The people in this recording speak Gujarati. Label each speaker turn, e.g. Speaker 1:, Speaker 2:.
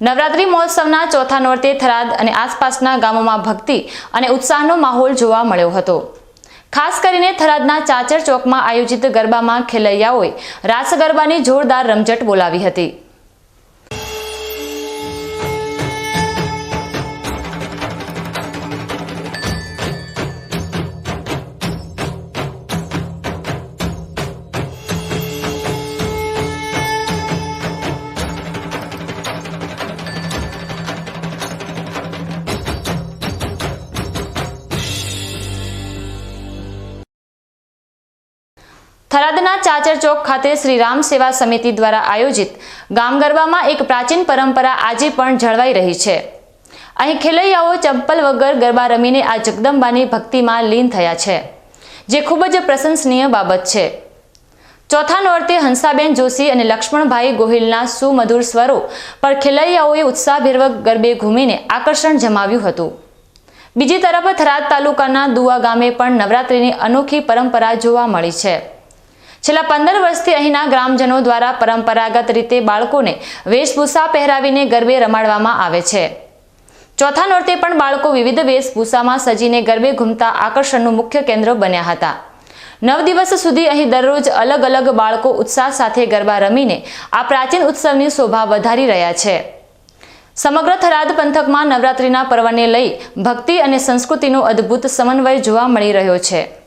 Speaker 1: નવરાત્રી મહોત્સવના ચોથા નોરતે થરાદ અને આસપાસના ગામોમાં ભક્તિ અને ઉત્સાહનો માહોલ જોવા મળ્યો હતો. ખાસ કરીને થરાદના ચાચર ચોકમાં આયોજિત ગરબામાં ખેલૈયાઓએ રાસ ગરબાની જોરદાર રમઝટ બોલાવી હતી. થરાદના ચાચર ચોક ખાતે શ્રી રામ સેવા સમિતિ દ્વારા આયોજિત ગામ ગરબામાં એક પ્રાચીન પરંપરા આજે પણ જળવાઈ રહી છે. અહીં ખેલૈયાઓ ચંપલ વગર ગરબા રમીને આ જગદંબાની ભક્તિમાં લીન થયા છે, જે ખૂબ જ પ્રશંસનીય બાબત છે. ચોથા નોરતે હંસાબેન જોશી અને લક્ષ્મણભાઈ ગોહિલના સુમધુર સ્વરો પર ખેલૈયાઓએ ઉત્સાહભેરવક ગરબે ઘૂમીને આકર્ષણ જમાવ્યું હતું. બીજી તરફ થરાદ તાલુકાના દુવા ગામે પણ નવરાત્રિની અનોખી પરંપરા જોવા મળી છે. છેલ્લા પંદર વર્ષથી અહીંના ગ્રામજનો દ્વારા પરંપરાગત રીતે બાળકોને વેશભૂષા પહેરાવીને ગરબે રમાડવામાં આવે છે. ચોથા નોરતે પણ બાળકો વિવિધ વેશભૂષામાં સજીને ગરબે ઘૂમતા આકર્ષણનું મુખ્ય કેન્દ્ર બન્યા હતા. નવ દિવસ સુધી અહીં દરરોજ અલગ અલગ બાળકો ઉત્સાહ સાથે ગરબા રમીને આ પ્રાચીન ઉત્સવની શોભા વધારી રહ્યા છે. સમગ્ર થરાદ પંથકમાં નવરાત્રિના પર્વને લઈ ભક્તિ અને સંસ્કૃતિનો અદ્ભુત સમન્વય જોવા મળી રહ્યો છે.